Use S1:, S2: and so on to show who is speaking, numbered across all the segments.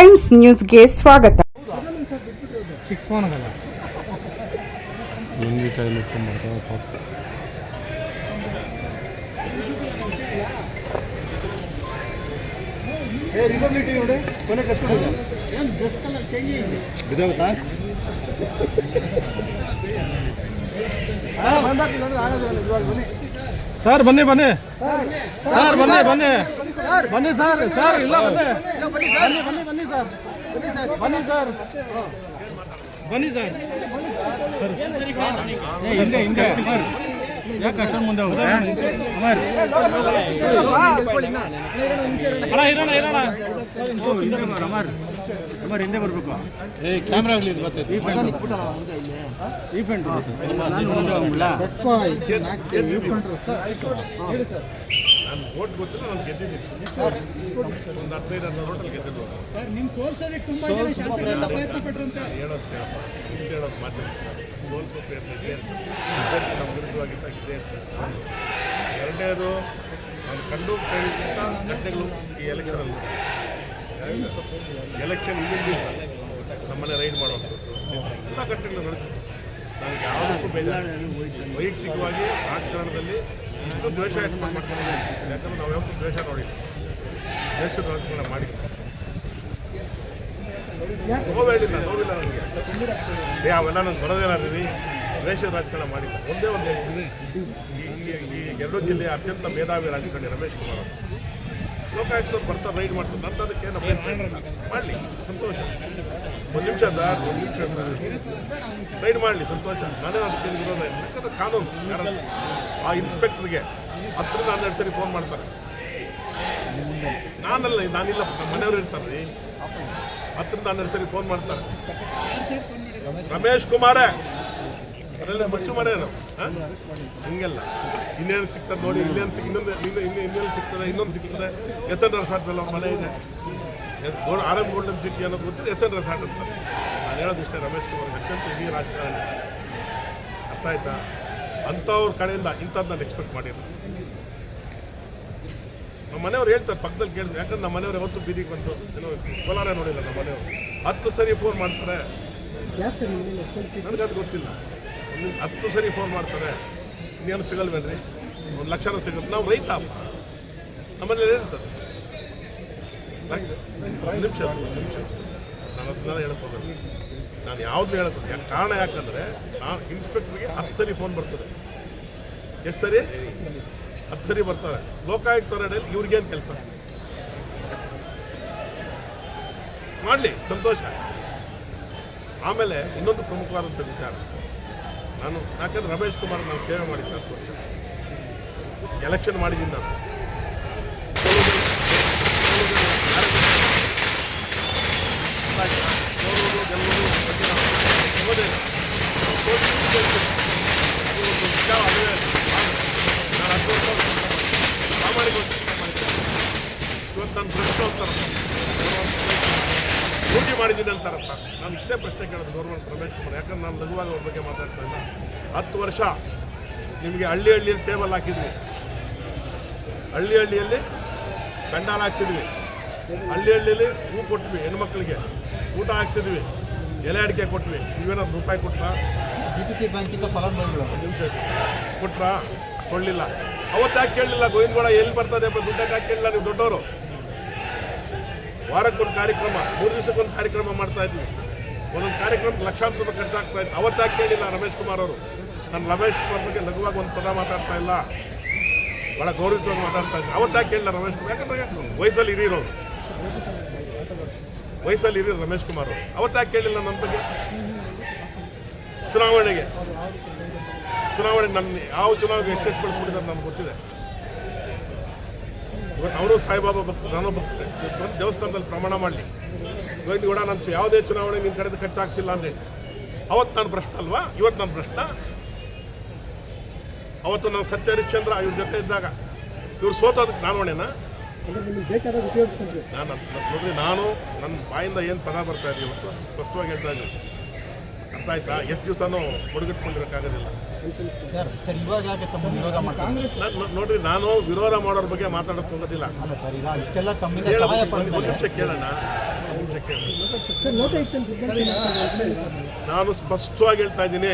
S1: Times ನ್ಯೂಸ್ಗೆ ಸ್ವಾಗತ.
S2: Sir ಬನ್ನಿ ಬನ್ನಿ. ಸರ್ ಬನ್ನಿ ಬನ್ನಿ. ಬನ್ನಿ ಸರ್. ಸರ್ ಇಲ್ಲ ಬನ್ನಿ ಬನ್ನಿ ಬನ್ನಿ. ಬನ್ನಿ ಸರ್. ಬನ್ನಿ ಸರ್. ಬನ್ನಿ ಸರ್. ಹಿಂದೆ ಹಿಂದೆ. ಯಾಕೆ ಅಷ್ಟೊಂದು ಮುಂದೆ ಹೋಗುತ್ತೆ ಅಣ್ಣ ಇರೋಣ ಇರೋಣ. ಅಮರ್. ಹಿಂದೆ ಬರಬೇಕು.
S3: ಏ ಕ್ಯಾಮ್ರಾ ಆಗಲಿ ಇದು ಬರ್ತೈತೆ
S2: ಈ ಫ್ರೆಂಡ್
S3: ಹೇಳಿ ಸರ್.
S4: ನಾನು ಓಟ್ ಗೊತ್ತಿಲ್ಲ ನಾನು ಗೆದ್ದಿದ್ದೀನಿ. ಒಂದು ಹದಿನೈದು ಹದಿನಾರು ಓಟಲ್ಲಿ ಗೆದ್ದಿರ್ಬೋದು
S2: ನಿಮ್ಮ ಸೋಲ್ಸೋದಕ್ಕೆ ತುಂಬಾ ಜನ ಶಾಸಕರೆಲ್ಲ ಪ್ರಯತ್ನ ಪಟ್ಟರಂತೆ
S4: ಹೇಳೋದು ಕೇಳಪ್ಪ ಇಷ್ಟು ಹೇಳೋದು ಮಾತ್ರ ಸೋಲ್ಸೋ ಪ್ರಯತ್ನ ಇದ್ದೇ ಇರ್ತದೆ ನಮ್ಮ ವಿರುದ್ಧವಾಗಿದ್ದಾಗ ಇದ್ದೇ ಇರ್ತದೆ ಎರಡನೇದು ನಾನು ಕಂಡು ಕೇಳಿದಂಥ ಘಟನೆಗಳು ಈ ಎಲೆಕ್ಷನಲ್ಲಿ ಎಲೆಕ್ಷನ್ ಹಿಂದಿನ ದಿವಸ ನಮ್ಮನೆ ರೈಡ್ ಮಾಡುವಂಥದ್ದು. ಎಲ್ಲ ಘಟನೆಗಳು ನಡೆದಿದೆ. ನನಗೆ ಯಾವುದಕ್ಕೂ ವೈಯಕ್ತಿಕವಾಗಿ ರಾಜಕಾರಣದಲ್ಲಿ ಇಷ್ಟು ದ್ವೇಷ ಇಟ್ಕೊಂಡು ಮಾಡ್ಕೊಂಡು ಯಾಕಂದ್ರೆ ನಾವು ಯಾವತ್ತೂ ದ್ವೇಷ ನೋಡಿಲ್ಲ. ದ್ವೇಷದ ರಾಜಕಾರಣ ಮಾಡಿ ನೋವೇಳಿಲ್ಲ ನೋವಿಲ್ಲ ನನಗೆ. ಏ, ಅವೆಲ್ಲ ನಾನು ರೀ. ದ್ವೇಷದ ರಾಜಕಾರಣ ಮಾಡಿಲ್ಲ. ಒಂದೇ ಒಂದು ಹೇಳ್ತೀನಿ. ಈ ಎರಡೂ ಜಿಲ್ಲೆಯ ಅತ್ಯಂತ ಮೇಧಾವಿ ರಾಜಕಾರಣಿ ರಮೇಶ್ ಕುಮಾರ್ ಅವರು. ಲೋಕಾಯುಕ್ತ ಬರ್ತಾರೆ ರೈಡ್ ಮಾಡ್ತಾರೆ ಅಭ್ಯಂತರ ಮಾಡಲಿ. ಸಂತೋಷ. ಒಂದು ನಿಮಿಷ ಸರ್ ಒಂದು ನಿಮಿಷ ಸರ್. ರೈಡ್ ಮಾಡಲಿ, ಸಂತೋಷ. ನಾನೇ ಅದಕ್ಕೆ ವಿರೋಧ ಇಲ್ಲ. ಯಾಕಂದ್ರೆ ಕಾನೂನು, ಯಾರು ಆ ಹತ್ತಿರ ನಾನು ಹನ್ನೆರಡು ಸರಿ ಫೋನ್ ಮಾಡ್ತಾರೆ. ನಾನಲ್ಲ, ನಾನಿಲ್ಲ, ನಮ್ಮ ಮನೆಯವರು ಇರ್ತಾರೆ. ರೀ ನಾನು ಹನ್ನೆರಡು ಸರಿ ಫೋನ್ ಮಾಡ್ತಾರೆ. ರಮೇಶ್ ಕುಮಾರೇ. ಅದೆಲ್ಲ ಮಚ್ಚು ಮರೇನು ಹಿಂಗೆಲ್ಲ. ಇನ್ನೇನು ಸಿಗ್ತದೆ ನೋಡಿ ಇಲ್ಲೇನು ಸಿಗ್ ಇನ್ನೊಂದು ಇನ್ನೊಂದು ಇನ್ನೇನು ಸಿಗ್ತದೆ, ಇನ್ನೊಂದು ಸಿಗ್ತದೆ. ಎಸ್ ಎನ್ ರೆಸಾರ್ಟಲ್ಲಿ ಅವ್ರ ಮನೆ ಇದೆ. S R M golden city ಅನ್ನೋದು ಗೊತ್ತಿದೆ ಎಸ್ ಎನ್ ರೆಸಾರ್ಟ್ ಅಂತ. ನಾನು ಹೇಳೋದು ಇಷ್ಟೇ, ರಮೇಶ್ ಕುಮಾರ್ ಅತ್ಯಂತ ಹಿರಿಯ ರಾಜಕಾರಣಿ. ಅರ್ಥ ಆಯ್ತಾ? ಅಂಥವ್ರ ಕಡೆಯಿಂದ ಇಂಥದ್ದು ನಾನು ಎಕ್ಸ್ಪೆಕ್ಟ್ ಮಾಡಿಲ್ಲ ನಮ್ಮ ಮನೆಯವ್ರು ಹೇಳ್ತಾರೆ, ಪಕ್ಕದಲ್ಲಿ ಕೇಳಿದ್ರು, ಯಾಕಂದ್ರೆ ನಮ್ಮ ಮನೆಯವ್ರು ಯಾವತ್ತು ಬೀದಿಗೆ ಬಂತು ಏನೋ ಕೋಲಾರ ನೋಡಿಲ್ಲ ನಮ್ಮ ಮನೆಯವರು. ಹತ್ತು ಸರಿ ಫೋನ್ ಮಾಡ್ತಾರೆ. ನನಗದು ಗೊತ್ತಿಲ್ಲ. ಹತ್ತು ಸರಿ ಫೋನ್ ಮಾಡ್ತಾರೆ. ಇನ್ನೇನು ಸಿಗಲ್ವೇನ್ರಿ? ಒಂದು ಲಕ್ಷನ ಸಿಗುತ್ತೆ. ನಾವು ರೈತ ನಮ್ಮನೇಲಿ ಒಂದು ನಿಮಿಷ ನಿಮಿಷ ನಾನು ಅದನ್ನ ಹೇಳಕ್ ಹೋಗಲ್ಲ. ನಾನು ಯಾವ್ದು ಹೇಳಕ್ ಯಾಕೆ ಕಾರಣ ಯಾಕಂದ್ರೆ ನಾನು ಇನ್ಸ್ಪೆಕ್ಟರ್ಗೆ ಹತ್ತು ಸರಿ ಫೋನ್ ಬರ್ತದೆ. ಎಷ್ಟು ಸರಿ? ಹತ್ತು ಸರಿ ಬರ್ತಾರೆ. ಲೋಕಾಯುಕ್ತ ಅಡಿಯಲ್ಲಿ ಇವ್ರಿಗೇನು ಕೆಲಸ? ಮಾಡಲಿ, ಸಂತೋಷ. ಆಮೇಲೆ ಇನ್ನೊಂದು ಪ್ರಮುಖವಾದಂಥ ವಿಚಾರ. ನಾನು ಯಾಕಂದ್ರೆ ರಮೇಶ್ ಕುಮಾರ್ ನಾನು ಸೇವೆ ಮಾಡಿದ್ದೆ ಹತ್ತು ಎಲೆಕ್ಷನ್ ಮಾಡಿದ್ದೀನಿ ನಾನು ಸೋಲೋದು ಗೆಲ್ಲೋದು ಬಗ್ಗೆ ನಾವು ಹೋಗೋದೇ ಇಲ್ಲ. ನಾವು ಸೋಲ್ತೀವಿ, ಗೆಲ್ತೀವಿ. ಅದು ಒಂದು ವಿಚಾರ ಅದೇ ನಾನು ನಾನು ಹತ್ತು ವರ್ಷ ಪ್ರಾಮಾಣಿಕ ಇವತ್ತು ನಾನು ಪ್ರಶ್ನೆ ಹೋಗ್ತಾರಪ್ಪ ಡ್ಯೂಟಿ ಮಾಡಿದ್ದೀನಿ ಅಂತಾರಪ್ಪ ನಾನು ಇಷ್ಟೇ ಪ್ರಶ್ನೆ ಕೇಳೋದು ಗೌರ್ಮೆಂಟ್ ರಮೇಶ್ ಕುಮಾರ್ ಯಾಕಂದ್ರೆ ನಾನು ಲಘುವಾಗಿ ಅವ್ರ ಬಗ್ಗೆ ಮಾತಾಡ್ತಾ ಇಲ್ಲ ಹತ್ತು ವರ್ಷ ನಿಮಗೆ ಹಳ್ಳಿ ಹಳ್ಳಿಯಲ್ಲಿ ಟೇಬಲ್ ಹಾಕಿದ್ವಿ. ಹಳ್ಳಿ ಹಳ್ಳಿಯಲ್ಲಿ ಪೆಂಡಾಲ್ ಹಾಕ್ಸಿದ್ವಿ. ಹಳ್ಳಿ ಹಳ್ಳಿಯಲ್ಲಿ ಹೂ ಕೊಟ್ವಿ ಹೆಣ್ಮಕ್ಳಿಗೆ. ಊಟ ಹಾಕ್ಸಿದ್ವಿ. ಎಲೆ ಅಡಿಕೆ ಕೊಟ್ವಿ. ನೀವೇನಾದ್ರು ರೂಪಾಯಿ ಕೊಟ್ರಾ?
S3: ಡಿ ಸಿ ಸಿ ಬ್ಯಾಂಕಿಂದ ಫಲಾನುಭವಿಗಳು
S4: ನಿಮಿಷ ಕೊಟ್ರಾ? ಕೊಡಲಿಲ್ಲ. ಅವತ್ತು ಯಾಕೆ ಕೇಳಲಿಲ್ಲ? ಗೋವಿಂದಗೌಡ ಎಲ್ಲಿ ಬರ್ತದೆ ದುಡ್ಡು ಯಾಕೆ ಕೇಳಲಿಲ್ಲ? ನೀವು ದೊಡ್ಡವರು. ವಾರಕ್ಕೊಂದು ಕಾರ್ಯಕ್ರಮ ಮೂರು ದಿವಸಕ್ಕೊಂದು ಕಾರ್ಯಕ್ರಮ ಮಾಡ್ತಾ ಇದ್ವಿ. ಒಂದೊಂದು ಕಾರ್ಯಕ್ರಮಕ್ಕೆ ಲಕ್ಷಾಂತರ ರೂಪಾಯಿ ಖರ್ಚಾಗ್ತಾ ಇದೆ. ಅವತ್ತಾಗಿ ಕೇಳಿಲ್ಲ ರಮೇಶ್ ಕುಮಾರ್ ಅವರು. ನಾನು ರಮೇಶ್ ಕುಮಾರ್ ಬಗ್ಗೆ ಲಘುವಾಗಿ ಒಂದು ಪದ ಮಾತಾಡ್ತಾ ಇಲ್ಲ. ಭಾಳ ಗೌರವಿತವಾಗಿ ಮಾತಾಡ್ತಾ ಇದ್ದೆ. ಅವತ್ತಾಗಿ ಕೇಳಿಲ್ಲ ರಮೇಶ್ ಕುಮಾರ್. ಯಾಕಂದ್ರೆ ವಯಸ್ಸಲ್ಲಿ ಹಿರಿಯರು ವಯಸ್ಸಲ್ಲಿ ಹಿರಿಯರು ರಮೇಶ್ ಕುಮಾರ್ ಅವರು. ಅವತ್ತಾಗಿ ಕೇಳಿಲ್ಲ ನನ್ನ ಬಗ್ಗೆ. ಚುನಾವಣೆಗೆ. ಚುನಾವಣೆ ನನ್ನ ಯಾವ ಚುನಾವಣೆಗೆ ಎಷ್ಟೆಷ್ಟು ಬಳಸ್ಬಿಟ್ಟಿದ್ದಾರೆ ನಮ್ಗೆ ಗೊತ್ತಿದೆ. ಇವತ್ತು ಅವರು ಸಾಯಿಬಾಬಾ ಭಕ್ತ, ನಾನು ಭಕ್ತ. ದೇವಸ್ಥಾನದಲ್ಲಿ ಪ್ರಮಾಣ ಮಾಡಲಿ. ಗೋವಿಂದ ಕೂಡ ನಾನು ಚು- ಯಾವುದೇ ಚುನಾವಣೆ ನಿನ್ನ ಕಡೆದು ಖರ್ಚಾಗ್ಸಿಲ್ಲ ಅಂದೆ ಅವತ್ತು ನಾನು ಪ್ರಶ್ನೆ ಅಲ್ವಾ? ಇವತ್ತು ನನ್ನ ಪ್ರಶ್ನೆ ಅವತ್ತು ನಾನು ಸತ್ಯ ಹರಿಶ್ಚಂದ್ರ ಇವ್ರ ಜೊತೆ ಇದ್ದಾಗ. ಇವ್ರು ಸೋತೋದಕ್ಕೆ ನಾನು ಹೊಣೆನಾ ನಾನು ನೋಡ್ರಿ ನಾನು ನನ್ನ ಬಾಯಿಂದ ಏನು ಪದ ಬರ್ತಾ ಇದೆ ಇವತ್ತು? ಸ್ಪಷ್ಟವಾಗಿ ಹೇಳ್ತಾ ಇದ್ದೀನಿ. ಅರ್ಥ ಆಯ್ತಾ? ಎಷ್ಟು ದಿವಸನೂ ನಾನ್- ನೋಡ್ರಿ ನಾನು ವಿರೋಧ ಮಾಡೋರ ಬಗ್ಗೆ ಮಾತಾಡೋಕೆ ಹೋಗೋದಿಲ್ಲ. ನಿಮಿಷ ಕೇಳೋಣ. ನಾನು ಸ್ಪಷ್ಟವಾಗಿ ಹೇಳ್ತಾ ಇದ್ದೀನಿ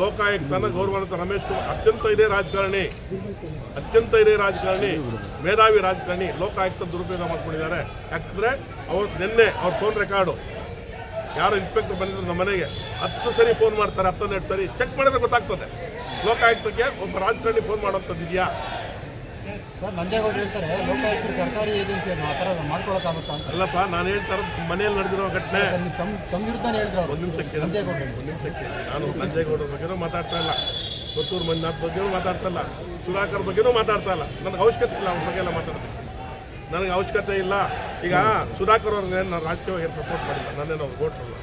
S4: ಲೋಕಾಯುಕ್ತನ ಗೌರವಾನ್ವಿತ ರಮೇಶ್ ಕುಮಾರ್ ಅತ್ಯಂತ ಇದೇ ರಾಜಕಾರಣಿ ಅತ್ಯಂತ ಇದೇ ರಾಜಕಾರಣಿ ಮೇಧಾವಿ ರಾಜಕಾರಣಿ ಲೋಕಾಯುಕ್ತ ದುರುಪಯೋಗ ಮಾಡ್ಕೊಂಡಿದ್ದಾರೆ. ಯಾಕಂದ್ರೆ ಅವ್ರು ನಿನ್ನೆ ಅವ್ರ ಫೋನ್ ರೆಕಾರ್ಡು ಯಾರು ಇನ್ಸ್ಪೆಕ್ಟರ್ ಬಂದಿದ್ರು ನಮ್ಮ ಮನೆಗೆ ಹತ್ತು ಸರಿ ಫೋನ್ ಮಾಡ್ತಾರೆ ಹತ್ತೊಂದೆರಡು ಸರಿ ಚೆಕ್ ಮಾಡಿದ್ರೆ ಗೊತ್ತಾಗ್ತದೆ. ಲೋಕಾಯುಕ್ತಕ್ಕೆ ಒಬ್ಬ ರಾಜಕಾರಣಿ ಫೋನ್ ಮಾಡೋಂಥದ್ದು ಇದೆಯಾ?
S5: ಸರ್ ನಂಜೇಗೌಡರು ಹೇಳ್ತಾರೆ ಲೋಕಾಯುಕ್ತರು ಸರ್ಕಾರಿ ಏಜೆನ್ಸಿ ಅದು ಆ ಥರ ಮಾಡ್ಕೊಳಕ್ಕಾಗುತ್ತಾ ಅಂತ.
S4: ಅಲ್ಲಪ್ಪ ನಾನು ಹೇಳ್ತಾ ಇರೋದು ಮನೆಯಲ್ಲಿ ನಡೆದಿರೋ ಘಟನೆ.
S5: ಸರ್, ನೀವು ತಮ್ಮ ತಮ್ಮ ವಿರುದ್ಧನೇ ಹೇಳಿದ್ರು ಅವರು.
S4: ಒಂದು ನಿಮಿಷ ಕೇಳಿ ಒಂದು ನಿಮಿಷ ಕೇಳಿ ನಾನು ನಂಜೇಗೌಡರ ಬಗ್ಗೆನೂ ಮಾತಾಡ್ತಾ ಇಲ್ಲ. ಕೊತ್ತೂರು ಮಂಜುನಾಥ್ ಬಗ್ಗೆನೂ ಮಾತಾಡ್ತಾ ಇಲ್ಲ. ಸುಧಾಕರ್ ಬಗ್ಗೆನೂ ಮಾತಾಡ್ತಾ ಇಲ್ಲ. ನನಗೆ ಅವಶ್ಯಕತೆ ಇಲ್ಲ ಅವ್ರ ಬಗ್ಗೆ ಎಲ್ಲ ಮಾತಾಡೋದಕ್ಕೆ. ನನಗೆ ಅವಶ್ಯಕತೆ ಇಲ್ಲ. ಈಗ ಸುಧಾಕರ್ ಅವ್ರಿಗೆ ನಾನು ರಾಜಕೀಯವಾಗಿ ಏನು ಸಪೋರ್ಟ್ ಮಾಡಿಲ್ಲ. ನಾನೇನು ಅವ್ರು ಓಟ್ರಲ್ಲ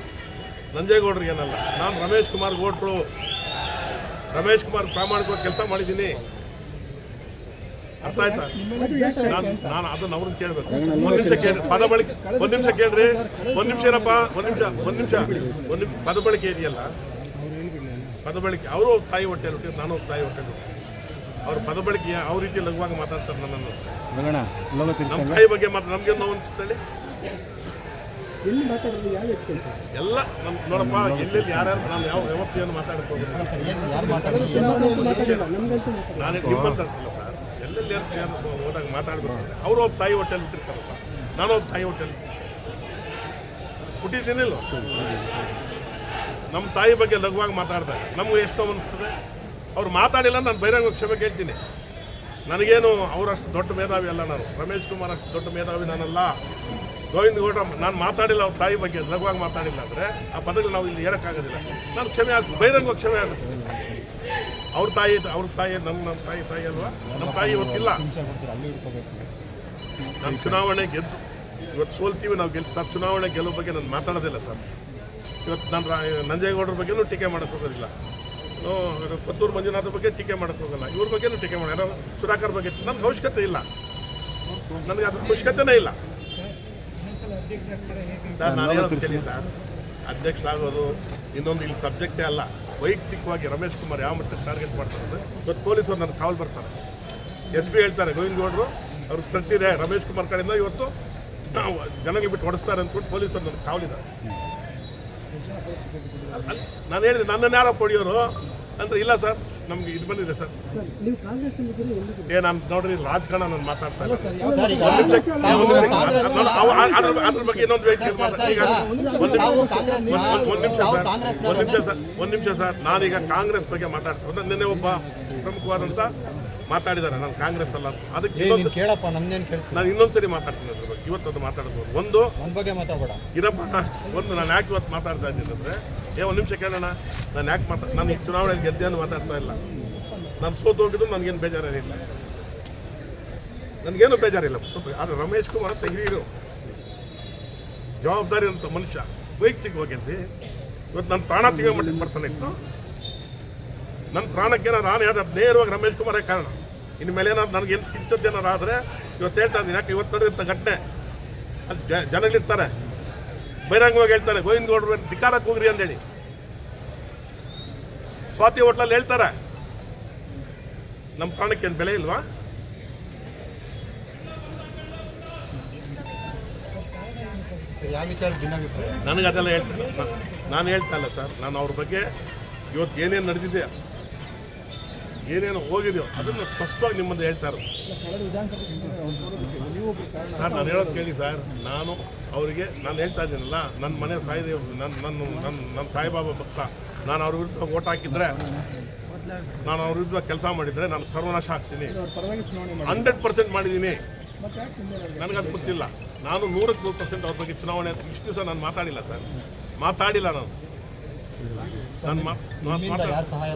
S4: ನಂಜೇಗೌಡರಿಗೆ ಏನಲ್ಲ. ನಾನು ರಮೇಶ್ ಕುಮಾರ್ ಓಟ್ರು ರಮೇಶ್ ಕುಮಾರ್ ಪ್ರಾಮಾಣಿಕವಾಗಿ ಕೆಲಸ ಮಾಡಿದ್ದೀನಿ. ಅರ್ಥ ಆಯ್ತಾ? ನಾನು ನಾನು ಅದನ್ನ ಅವ್ರನ್ನ ಕೇಳಬೇಕು. ಒಂದ್ ನಿಮಿಷ ಕೇಳಿ. ಪದ ಬಳಕೆ ಒಂದು ನಿಮಿಷ ಕೇಳ್ರಿ. ಒಂದು ನಿಮಿಷ ಏನಪ್ಪ ಒಂದ್ ನಿಮಿಷ ಒಂದು ನಿಮಿಷ. ಒಂದು ನಿಮಿಷ ಪದ ಬಳಕೆ ಇದೆಯಲ್ಲ? ಪದ ಬಳಕೆ ಅವರು ತಾಯಿ ಹೊಟ್ಟೆ ಹುಟ್ಟಿದ್ರು ನಾನು ತಾಯಿ ಹೊಟ್ಟೆ. ಅವ್ರ ಪದ ಬಳಕೆ ಯಾವ ರೀತಿ ಲಘುವಾಗಿ ಮಾತಾಡ್ತಾರೆ ನನ್ನನ್ನು. ನಮ್ಮ ತಾಯಿ ಬಗ್ಗೆ ಮಾತ್ರ ನಮ್ಗೆ ನೋವು ಅನಿಸುತ್ತೇಳಿ ಎಲ್ಲ ನಮ್ ನೋಡಪ್ಪ ಎಲ್ಲೆಲ್ಲಿ ಯಾರ್ಯಾರು ನಾನು ಯಾವ ವ್ಯವಸ್ಥೆಯನ್ನು ಮಾತಾಡಕ್ಕೆ
S5: ಏನು
S4: ನಾನು ನಿಮ್ಮಂತ ಸರ್ ಹೋದಾಗ ಮಾತಾಡ್ಬೇಕು ಅವರು ಒಬ್ಬ ತಾಯಿ ಹೋಟೆಲ್ ಹುಟ್ಟಿರ್ತಾರಲ್ಲ ನಾನು ಒಬ್ಬ ತಾಯಿ ಹೋಟೆಲ್ ಹುಟ್ಟಿದ್ದೀನಿಲ್ಲ? ನಮ್ಮ ತಾಯಿ ಬಗ್ಗೆ ಲಘುವಾಗಿ ಮಾತಾಡ್ತಾರೆ ನಮಗೆ ಎಷ್ಟೋ ಅನಿಸ್ತದೆ ಅವ್ರು ಮಾತಾಡಿಲ್ಲ ನಾನು ಬೈರಂಗ ಕ್ಷಮೆ ಕೇಳ್ತೀನಿ. ನನಗೇನು ಅವರಷ್ಟು ದೊಡ್ಡ ಮೇಧಾವಿ ಅಲ್ಲ ನಾನು. ರಮೇಶ್ ಕುಮಾರ್ ಅಷ್ಟು ದೊಡ್ಡ ಮೇಧಾವಿ ನಾನಲ್ಲ. ಗೋವಿಂದ ಗೌಡ ನಾನು ಮಾತಾಡಿಲ್ಲ ಅವ್ರ ತಾಯಿ ಬಗ್ಗೆ ಲಘುವಾಗಿ ಮಾತಾಡಿಲ್ಲ ಅಂದರೆ ಆ ಪದಗಳು ನಾವು ಇಲ್ಲಿ ಹೇಳೋಕ್ಕಾಗೋದಿಲ್ಲ. ನಾನು ಕ್ಷಮೆ ಹಾಕ್ಸಿ ಬೈರಂಗ ಕ್ಷಮೆ ಆಸ್ತೀನಿ ಅವ್ರ ತಾಯಿ ಅವ್ರ ತಾಯಿ ನಮ್ಮ ನಮ್ಮ ತಾಯಿ ತಾಯಿ ಅಲ್ವಾ? ನಮ್ಮ ತಾಯಿ ಇವತ್ತಿಲ್ಲ. ನಮ್ಮ ಚುನಾವಣೆ ಗೆದ್ದು ಇವತ್ತು ಸೋಲ್ತೀವಿ ನಾವು ಗೆಲ್ ಸರ್ ಚುನಾವಣೆ ಗೆಲ್ಲೋ ಬಗ್ಗೆ ನಾನು ಮಾತಾಡೋದಿಲ್ಲ ಸರ್. ಇವತ್ತು ನಾನು ನಂಜೇಗೌಡರ ಬಗ್ಗೆನೂ ಟೀಕೆ ಮಾಡೋಕ್ಕೆ ಹೋಗೋದಿಲ್ಲ. ಪತ್ತೂರು ಮಂಜುನಾಥ್ ಬಗ್ಗೆ ಟೀಕೆ ಮಾಡೋಕ್ಕೆ ಹೋಗಲ್ಲ. ಇವ್ರ ಬಗ್ಗೆನೂ ಟೀಕೆ ಮಾಡಿ ಯಾರೋ ಸುಧಾಕರ್ ಬಗ್ಗೆ ನಮ್ಗೆ ಅವಶ್ಯಕತೆ ಇಲ್ಲ. ನನಗೆ ಅದ್ರ ಅವಶ್ಯಕತೆನೇ ಇಲ್ಲ. ಸರ್ ನಾನು ಹೇಳೋದು ಕೇಳಿ ಸರ್. ಅಧ್ಯಕ್ಷರಾಗೋದು ಇನ್ನೊಂದು ಇಲ್ಲಿ ಸಬ್ಜೆಕ್ಟೇ ಅಲ್ಲ. ವೈಯಕ್ತಿಕವಾಗಿ ರಮೇಶ್ ಕುಮಾರ್ ಯಾವ ಮಟ್ಟಕ್ಕೆ ಟಾರ್ಗೆಟ್ ಮಾಡ್ತಾರೆ ಅಂದರೆ ಇವತ್ತು ಪೊಲೀಸರು ನನ್ನ ಕಾವಲು ಬರ್ತಾರೆ. ಎಸ್ ಪಿ ಹೇಳ್ತಾರೆ, ಗೋವಿಂದ ಗೌಡರು ಅವ್ರಿಗೆ ತಟ್ಟಿದೆ ರಮೇಶ್ ಕುಮಾರ್ ಕಡೆಯಿಂದ ಇವತ್ತು ಜನಗೆ ಬಿಟ್ಟು ಹೊಡೆಸ್ತಾರೆ ಅಂದ್ಕೊಂಡು ಪೊಲೀಸರು ನನ್ನ ಕಾವಲಿದ್ದಾರೆ ನಾನು ಹೇಳಿದೆ, ನನ್ನನ್ನು ಯಾರೋ ಪಡೆಯೋರು ಅಂದರೆ ಇಲ್ಲ ಸರ್ ನಮ್ಗೆ ಇದು ಬಂದಿದೆ ಸರ್. ಏ ನಾನು ನೋಡ್ರಿ ರಾಜಕಾರಣ ನಾನು ಮಾತಾಡ್ತಾ ಅದ್ರ ಬಗ್ಗೆ ಇನ್ನೊಂದು ಒಂದು ನಿಮಿಷ. ಸರ್. ಒಂದ್ ನಿಮಿಷ ಸರ್. ನಾನೀಗ ಕಾಂಗ್ರೆಸ್ ಬಗ್ಗೆ ಮಾತಾಡ್ತೀನಿ. ನಿನ್ನೆ ಒಬ್ಬ ಪ್ರಮುಖವಾದಂತ ಮಾತಾಡಿದ್ದಾರೆ ನಾನು ಕಾಂಗ್ರೆಸ್ ಅಲ್ಲ. ಅದಕ್ಕೆ
S5: ಕೇಳಪ್ಪ ನಮ್ದೇನು
S4: ನಾನು ಇನ್ನೊಂದ್ಸರಿ ಮಾತಾಡ್ತೀನಿ ಅದ್ರ ಬಗ್ಗೆ. ಇವತ್ತು ಅದು ಮಾತಾಡ್ಬೋದು. ಒಂದು
S5: ಬಗ್ಗೆ ಮಾತಾಡಬೇಡ.
S4: ಇದಪ್ಪ ಒಂದು ನಾನು ಯಾಕೆ ಇವತ್ತು ಮಾತಾಡ್ತಾ ಇದ್ದೀನಿ ಅಂದರೆ ಏ, ಒಂದು ನಿಮಿಷ ಕೇಳೋಣ ನಾನು ಯಾಕೆ ಮಾತಾ ನಾನು ಈ ಚುನಾವಣೆಯಲ್ಲಿ ಗೆದ್ದೆ ಅಂತ ಮಾತಾಡ್ತಾ ಇಲ್ಲ. ನಾನು ಸೋತು ಹೋಗಿದ್ದು ನನಗೇನು ಬೇಜಾರೇನಿಲ್ಲ. ನನಗೇನು ಬೇಜಾರಿಲ್ಲ. ಆದರೆ ರಮೇಶ್ ಕುಮಾರ್ ಅಂತ ಹಿರಿಯರು. ಜವಾಬ್ದಾರಿ ಅಂತ ಮನುಷ್ಯ. ವೈಯಕ್ತಿಕವಾಗಿದ್ವಿ ಇವತ್ತು ನನ್ನ ಪ್ರಾಣ ತೆಗೋ ಮಟ್ಟಿಗೆ ಬರ್ತಾನೆ ಇತ್ತು. ನನ್ನ ಪ್ರಾಣಕ್ಕೆ ನಾನು ಯಾವ್ದು ನೇರವಾಗಿ ರಮೇಶ್ ಕುಮಾರೇ ಕಾರಣ. ಇನ್ನು ಮೇಲೆ ಏನಾದ್ರು ನನಗೇನು ಕಿಂಚದ್ದೇನಾರು ಆದರೆ ಇವತ್ತು ಹೇಳ್ತಾ ಇದ್ದೀನಿ. ಯಾಕೆ ಇವತ್ತು ನಡೆದಿರ್ತ ಘಟನೆ. ಜ ಜನಗಳಿರ್ತಾರೆ. ಬಹಿರಂಗವಾಗಿ ಹೇಳ್ತಾರೆ ಗೋವಿಂದ ಧಿಕಾರಕ್ಕೆ ಧಿಕ್ಕಾರಕ್ಕೆ ಹೋಗ್ರಿ ಅಂತೇಳಿ ಸ್ವಾತಿ ಹೋಟ್ಲಲ್ಲಿ ಹೇಳ್ತಾರೆ ನಮ್ಮ ಪ್ರಾಣಕ್ಕೆ ಏನು ಬೆಲೆ ಇಲ್ವಾ? ನನಗೆ ಅದೆಲ್ಲ ಸರ್. ನಾನು ಹೇಳ್ತಾ ಇಲ್ಲ ಸರ್. ನಾನು ಅವ್ರ ಬಗ್ಗೆ ಇವತ್ತು ಏನೇನು ನಡೆದಿದೆ ಏನೇನು ಹೋಗಿದೆಯೋ ಅದನ್ನು ಸ್ಪಷ್ಟವಾಗಿ ನಿಮ್ಮದು ಹೇಳ್ತಾ ಇರೋದು. ಸರ್, ನಾನು ಹೇಳೋದು ಕೇಳಿ ಸರ್. ನಾನು ಅವರಿಗೆ, ನಾನು ಹೇಳ್ತಾ ಇದ್ದೀನಲ್ಲ ನನ್ನ ಮನೆ ಸಾಯಿದೇವ್ ನನ್ನ ನನ್ನ ನನ್ನ ನನ್ನ ಸಾಯಿಬಾಬಾ ಭಕ್ತ. ನಾನು ಅವ್ರ ವಿರುದ್ಧ ಓಟ್ ಹಾಕಿದ್ರೆ, ನಾನು ಅವ್ರ ವಿರುದ್ಧ ಕೆಲಸ ಮಾಡಿದರೆ ನಾನು ಸರ್ವನಾಶ ಆಗ್ತೀನಿ. ಹಂಡ್ರೆಡ್ ಪರ್ಸೆಂಟ್ ಮಾಡಿದ್ದೀನಿ. ನನಗದು ಗೊತ್ತಿಲ್ಲ. ನಾನು ನೂರಕ್ಕೆ ನೂರು ಪರ್ಸೆಂಟ್ ಅವ್ರ ಬಗ್ಗೆ ಚುನಾವಣೆ, ಇಷ್ಟು ದಿವಸ ನಾನು ಮಾತಾಡಿಲ್ಲ ಸರ್. ಮಾತಾಡಿಲ್ಲ ನಾನು. ನಾನು
S5: ಸಹಾಯ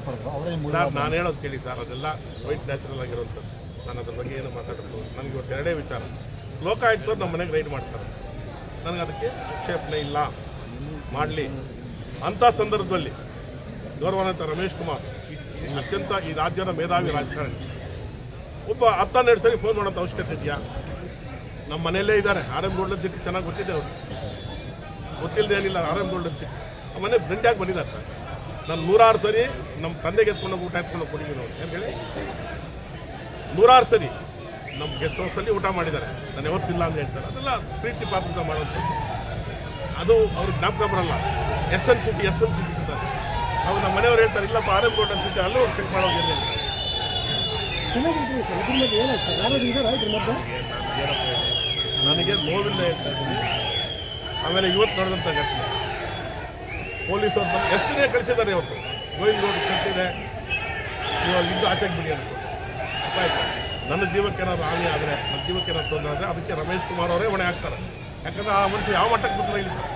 S4: ಸರ್ ನಾನು ಹೇಳೋದು ಕೇಳಿ ಸರ್ ಅದೆಲ್ಲ ವೈಟ್ ನ್ಯಾಚುರಲ್ ಆಗಿರುವಂಥದ್ದು ನಾನು ಅದ್ರ ಬಗ್ಗೆ ಏನು ಮಾತಾಡೋದು ನನಗೆ ಇವತ್ತು ಎರಡೇ ವಿಚಾರ. ಲೋಕಾಯುಕ್ತರು ನಮ್ಮ ಮನೆಗೆ ರೈಡ್ ಮಾಡ್ತಾರೆ. ನನಗೆ ಅದಕ್ಕೆ ಆಕ್ಷೇಪಣೆ ಇಲ್ಲ. ಮಾಡಲಿ. ಅಂಥ ಸಂದರ್ಭದಲ್ಲಿ ಗೌರವಾನ್ವಿತ ರಮೇಶ್ ಕುಮಾರ್ ಅತ್ಯಂತ ಈ ರಾಜ್ಯದ ಮೇಧಾವಿ ರಾಜಕಾರಣಿ. ಒಬ್ಬ ಹತ್ತನ್ನೆರಡು ಸರಿ ಫೋನ್ ಮಾಡೋಂಥ ಅವಶ್ಯಕತೆ ಇದೆಯಾ? ನಮ್ಮ ಮನೆಯಲ್ಲೇ ಇದ್ದಾರೆ. ಆರ್ ಎಂ ಗೋಲ್ಡನ್ ಸಿಟಿ ಚೆನ್ನಾಗಿ ಗೊತ್ತಿದೆ ಅವರು. ಗೊತ್ತಿಲ್ಲದೆ ಏನಿಲ್ಲ. ಆರ್ ಎಂ ಗೋಲ್ಡನ್ ಸಿಟಿ ಮನೆ ಫ್ರೆಂಡಾಗಿ ಬಂದಿದ್ದಾರೆ ಸರ್. ನಾನು ನೂರಾರು ಸರಿ ನಮ್ಮ ತಂದೆಗೆ ಎತ್ಕೊಂಡು ಊಟ ಎತ್ಕೊಂಡು ಕೊಟ್ಟಿದ್ದೀನಿ ಅವ್ರು. ಏನು ಹೇಳಿ? ನೂರಾರು ಸರಿ ನಮ್ಮ ಗೆಸ್ಟ್ ಹೌಸಲ್ಲಿ ಊಟ ಮಾಡಿದ್ದಾರೆ. ನಾನು ಯಾವತ್ತಿಲ್ಲ ಅಂತ ಹೇಳ್ತಾರೆ. ಅದೆಲ್ಲ ಪ್ರೀತಿ ಪಾತ್ರ ಮಾಡುವಂಥದ್ದು. ಅದು ಅವ್ರಿಗೆ ಜ್ಞಾಪಕ ಬರಲ್ಲ. S N city, S N city ಅಂತಾರೆ ಅವ್ರು ನಮ್ಮ ಮನೆಯವ್ರು ಹೇಳ್ತಾರೆ, ಇಲ್ಲಪ್ಪ, ಆರ್ ಎಂ ರೋಡ್ ಅನ್ಸುತ್ತೆ ಅಲ್ಲೂ ಚೆಕ್ ಮಾಡೋದು ಅಂತ
S2: ಚೆನ್ನಾಗಿದ್ರಿ ಸರ್ ಇದ್ರ ಮಧ್ಯೆ ಏನಾಯ್ತು ಸರ್ ಯಾರು ಇದ್ದಾರಾ ಇದ್ರ ಮಧ್ಯೆ
S4: ನನಗೆ ಏನಪ್ಪ ಹೇಳಿ? ನನಗೆ ನೋವಿಂದ ಹೇಳ್ತಾ ಇದ್ದೀನಿ. ಆಮೇಲೆ ಇವತ್ತು ನಡೆದಂಥ ಘಟನೆ. ಪೊಲೀಸರು ಬಂದು ಎಸ್ ಪಿನೇ ಕಳಿಸಿದ್ದಾರೆ ಇವತ್ತು? ಗೋವಿಂದ ರೋಡ್ ಕಟ್ಟಿದೆ. ಇವಾಗ ಇದ್ದು ಆಚೆಗೆ ಬಿಡಿ ಅಂತ. ಅರ್ಥ ಆಯ್ತಾ? ನನ್ನ ಜೀವಕ್ಕೆ ಏನಾದ್ರು ಹಾನಿ ಆದರೆ, ನನ್ನ ಜೀವಕ್ಕೆ ಏನಾದ್ರು ತೊಂದರೆ ಆದರೆ, ಅದಕ್ಕೆ ರಮೇಶ್ ಕುಮಾರ್ ಅವರೇ ಹೊಣೆ ಹಾಕ್ತಾರೆ. ಯಾಕಂದ್ರೆ ಆ ಮನುಷ್ಯ ಯಾವ ಮಟ್ಟಕ್ಕೆ ಬಂದ್ರೆ ಇಳಿತಾರೆ